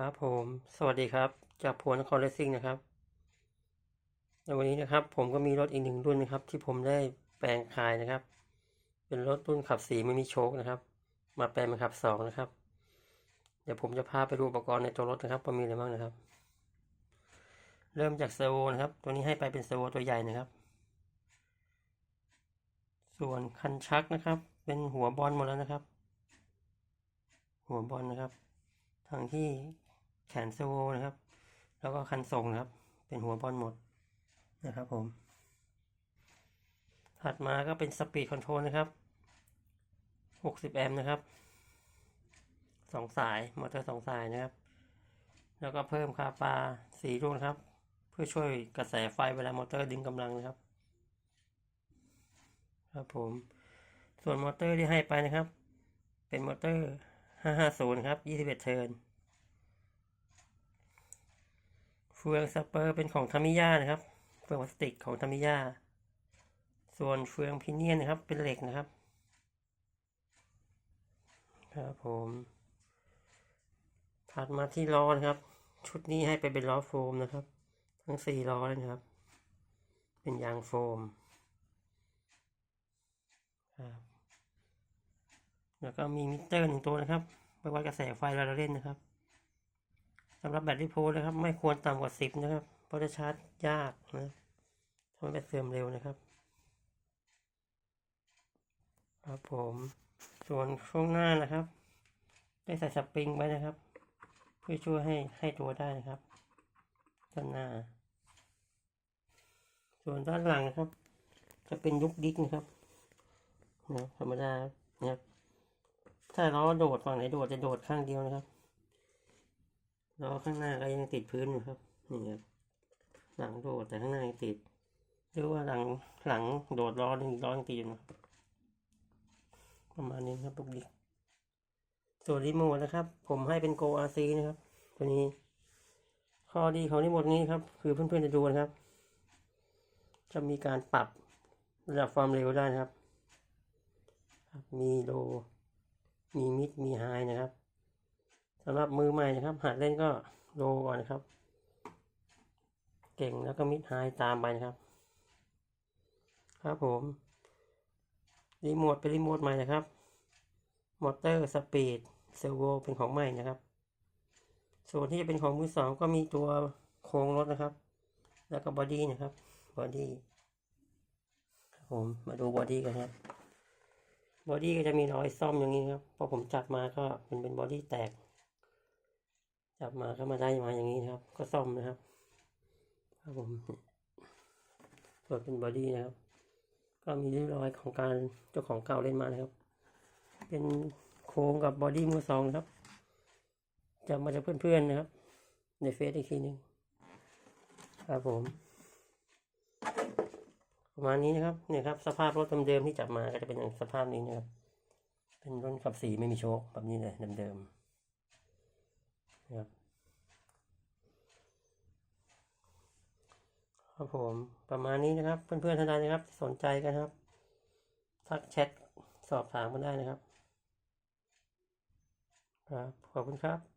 ครับผม สวัสดีครับ จากพวนครเลสซิ่งนะครับ ในวันนี้นะครับ ผมก็มีรถอีกหนึ่งรุ่นนะครับ ที่ผมได้แปลงขายนะครับ เป็นรถรุ่นขับสีไม่มีโชคนะครับ มาแปลงเป็นขับสองนะครับ เดี๋ยวผมจะพาไปดูอุปกรณ์ในตัวรถนะครับว่ามีอะไรบ้างนะครับ เริ่มจากเซอร์โวนะครับ ตัวนี้ให้ไปเป็นเซอร์โวตัวใหญ่นะครับ ส่วนคันชักนะครับ เป็นหัวบอลหมดแล้วนะครับ หัวบอลนะครับทางที่ นเซโวนะครับ แล้วก็คันส่งนะครับ เป็นหัวบอลหมดนะครับผม ถัดมาก็เป็นสปีดคอนโทรลนะครับ 60 แอมป์นะครับสองสาย มอเตอร์สองสายนะครับ แล้วก็เพิ่มคาปาสีลูกนะครับ เพื่อช่วยกระแสไฟเวลามอเตอร์ดึงกำลังนะครับ ครับผม ส่วนมอเตอร์ที่ให้ไปนะครับ เป็นมอเตอร์ 550 ครับ 21 เทิร์น เฟืองสเปอร์เป็นของทามิยานะครับ เฟืองพลาสติกของทามิยาส่วนเฟืองพิเนียนนะครับ เป็นเหล็กนะครับ ครับผมถัดมาที่ล้อนะครับ ชุดนี้ให้ไปเป็นล้อโฟมนะครับ ทั้งสี่ล้อเลยนะครับ เป็นยางโฟมครับแล้วก็มีมิเตอร์หนึ่งตัวนะครับไว้วัดกระแสไฟเวลาเราเล่นนะครับำหรับแบตลิโพลนะครับ ไม่ควรต่ำกว่าสิบนะครับ เพราะจะชาร์จยากนะทำให้แบตเสื่อมเร็วนะครับ ครับผม ส่วนช่วงหน้านะครับ ได้ใส่สปริงไว้นะครับ เพื่อช่วยให้ให้ตัวได้นะครับด้านหน้า ส่วนด้านหลังนะครับ จะเป็นยุกดิกนะครับนะธรรมดานะครับถ้าล้อโดดฝั่งไหนโดดจะโดดข้างเดียวนะครับ ล้อข้างหน้าก็ยังติดพื้นอยู่ครับนี่ครับหลังโดดแต่ข้างหน้ายังติดหรือว่าหลังหลังโดดล้อนึ่ล้อยังติดอยู่นะประมาณนี้ครับลูกดิกส่วนรีโมทนะครับ ผมให้เป็น Go RC นะครับตัวนี้ ข้อดีของรีโมทนี้ครับ คือเพื่อนๆจะดูนะครับ จะมีการปรับระดับความเร็วได้นะครับ มีโลมีมิดมีไฮนะครับ สำหรับมือใหม่นะครับ หัดเล่นก็โลก่อนนะครับ เก่งแล้วก็มิดไฮตามไปนะครับ ครับผม รีโมทเป็นรีโมทใหม่นะครับ มอเตอร์สปีดเซลโวเป็นของใหม่นะครับ ส่วนที่จะเป็นของมือสองก็มีตัวโครงรถนะครับ แล้วก็บอดี้นะครับ บอดี้ครับผมมาดูบอดี้กันครับบอดี้ก็จะมีรอยซ่อมอย่างนี้ครับพอผมจับมาก็เป็นเป็นบอดี้แตก จับมาก็มาได้มาอย่างนี้นะครับ ก็ซ่อมนะครับครับผมเปิดเป็นบอดี้นะครับ ก็มีริ้วรอยของการเจ้าของเก่าเล่นมานะครับ เป็นโครงกับบอดี้มือสองครับจะมาจากเพื่อนๆนะครับ ในเฟซอีกทีหนึ่งครับผม ประมาณนี้นะครับเนี่ยครับ สภาพรถเดิมๆที่จับมาก็จะเป็นอย่างสภาพนี้นะครับ เป็นรถขับสีไม่มีโชคแบบนี้เลยเดิมๆ ครับครับผมประมาณนี้นะครับ เพื่อนๆท่านใดนะครับสนใจกันครับ ทักแชทสอบถามกันได้นะครับ ครับ ขอบคุณครับ